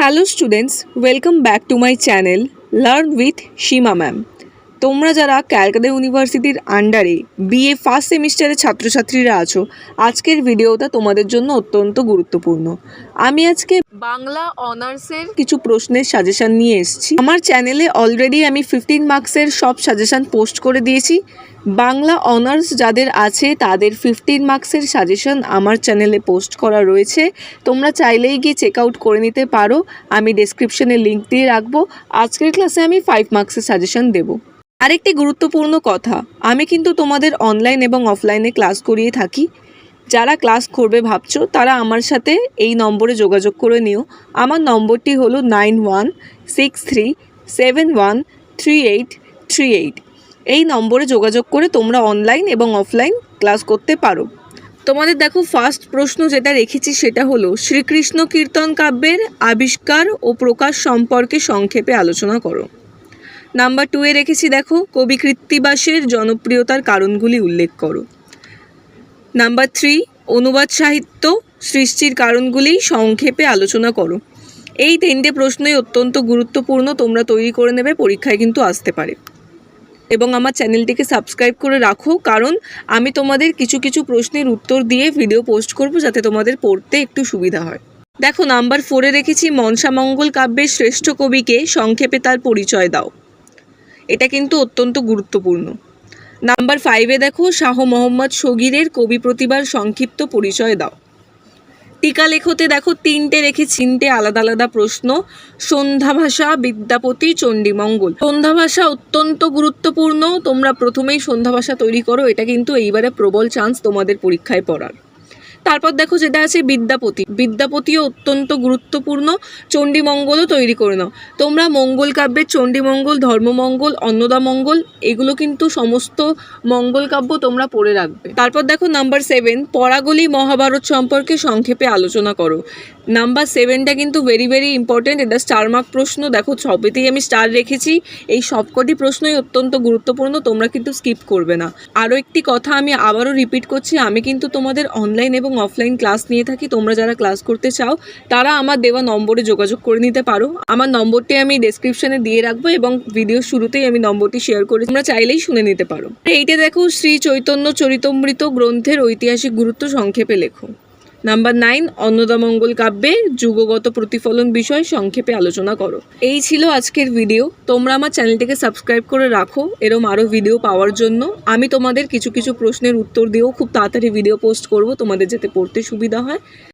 Hello students, welcome back to my channel Learn with Shima Ma'am. তোমরা যারা ক্যালকাটা ইউনিভার্সিটির আন্ডারে বিএ ফার্স্ট সেমিস্টারের ছাত্রছাত্রীরা আছো, আজকের ভিডিওটা তোমাদের জন্য অত্যন্ত গুরুত্বপূর্ণ। আমি আজকে বাংলা অনার্সের কিছু প্রশ্নের সাজেশন নিয়ে এসেছি। আমার চ্যানেলে অলরেডি আমি ফিফটিন মার্কসের সব সাজেশন পোস্ট করে দিয়েছি। বাংলা অনার্স যাদের আছে, তাদের ফিফটিন মার্কসের সাজেশন আমার চ্যানেলে পোস্ট করা রয়েছে। তোমরা চাইলেই গিয়ে চেক আউট করে নিতে পারো। আমি ডেসক্রিপশনে লিঙ্ক দিয়ে রাখব। আজকের ক্লাসে আমি ফাইভ মার্কসের সাজেশন দেবো। আরেকটি গুরুত্বপূর্ণ কথা, আমি কিন্তু তোমাদের অনলাইন এবং অফলাইনে ক্লাস করিয়ে থাকি। যারা ক্লাস করবে ভাবছ, তারা আমার সাথে এই নম্বরে যোগাযোগ করে নিও। আমার নম্বরটি হলো nine one six three seven one three eight three eight. এই নম্বরে যোগাযোগ করে তোমরা অনলাইন এবং অফলাইন ক্লাস করতে পারো। তোমাদের দেখো ফার্স্ট প্রশ্ন যেটা রেখেছি সেটা হলো, শ্রীকৃষ্ণ কীর্তন কাব্যের আবিষ্কার ও প্রকাশ সম্পর্কে সংক্ষেপে আলোচনা করো। নাম্বার টু এ রেখেছি, দেখো, কবি কৃত্তিবাসের জনপ্রিয়তার কারণগুলি উল্লেখ করো। নাম্বার থ্রি অনুবাদ সাহিত্য সৃষ্টির কারণগুলি সংক্ষেপে আলোচনা করো। এই তিনটে প্রশ্নই অত্যন্ত গুরুত্বপূর্ণ, তোমরা তৈরি করে নেবে, পরীক্ষায় কিন্তু আসতে পারে। এবং আমার চ্যানেলটিকে সাবস্ক্রাইব করে রাখো, কারণ আমি তোমাদের কিছু কিছু প্রশ্নের উত্তর দিয়ে ভিডিও পোস্ট করব, যাতে তোমাদের পড়তে একটু সুবিধা হয়। দেখো, নাম্বার ফোরে রেখেছি মনসামঙ্গল কাব্যের শ্রেষ্ঠ কবিকে সংক্ষেপে তার পরিচয় দাও। এটা কিন্তু অত্যন্ত গুরুত্বপূর্ণ। নাম্বার ফাইভে দেখো, শাহ মোহাম্মদ সগিরের কবি প্রতিভার সংক্ষিপ্ত পরিচয় দাও। টিকা লেখতে দেখো, তিনটে রেখে তিনটে আলাদা আলাদা প্রশ্ন। সন্ধ্যা ভাষা, বিদ্যাপতি, চণ্ডীমঙ্গল। সন্ধ্যা ভাষা অত্যন্ত গুরুত্বপূর্ণ। তোমরা প্রথমেই সন্ধ্যা ভাষা তৈরি করো, এটা কিন্তু এইবারে প্রবল চান্স তোমাদের পরীক্ষায় পড়ার। তারপর দেখো যেটা আছে বিদ্যাপতি। বিদ্যাপতিও অত্যন্ত গুরুত্বপূর্ণ, চণ্ডীমঙ্গলও তৈরি করে নাও। তোমরা মঙ্গল কাব্যের চণ্ডীমঙ্গল, ধর্মমঙ্গল অন্নদা মঙ্গল এগুলো কিন্তু সমস্ত মঙ্গল কাব্য তোমরা পড়ে রাখবে। তারপর দেখো নাম্বার সেভেন পরাগলি মহাভারত সম্পর্কে সংক্ষেপে আলোচনা করো। নাম্বার সেভেনটা কিন্তু ভেরি ভেরি ইম্পর্টেন্ট এটা স্টার মার্ক প্রশ্ন। দেখো সবেতেই আমি স্টার রেখেছি, এই সবকটি প্রশ্নই অত্যন্ত গুরুত্বপূর্ণ, তোমরা কিন্তু স্কিপ করবে না। আরও একটি কথা আমি আবারও রিপিট করছি, আমি কিন্তু তোমাদের অনলাইন এবং অফলাইন ক্লাস নিয়ে থাকি, তোমরা যারা ক্লাস করতে চাও, তারা আমার দেওয়া নম্বরে যোগাযোগ করে নিতে পারো। আমার নম্বরটি আমি ডেসক্রিপশনে দিয়ে রাখব এবং ভিডিও শুরুতেই আমি নম্বরটি শেয়ার করে তোমরা চাইলেই শুনে নিতে পারো। এইটা দেখো শ্রী চৈতন্য চরিতমৃত গ্রন্থের ঐতিহাসিক গুরুত্ব সংক্ষেপে লেখো। নাম্বার নাইন অন্নদামঙ্গল কাব্যে যুগগত প্রতিফলন বিষয় সংক্ষেপে আলোচনা করো। এই ছিল আজকের ভিডিও তোমরা আমার চ্যানেলটিকে সাবস্ক্রাইব করে রাখো। এরম আরও ভিডিও পাওয়ার জন্য। আমি তোমাদের কিছু কিছু প্রশ্নের উত্তর দিয়েও খুব তাড়াতাড়ি ভিডিও পোস্ট করব। তোমাদের যাতে পড়তে সুবিধা হয়।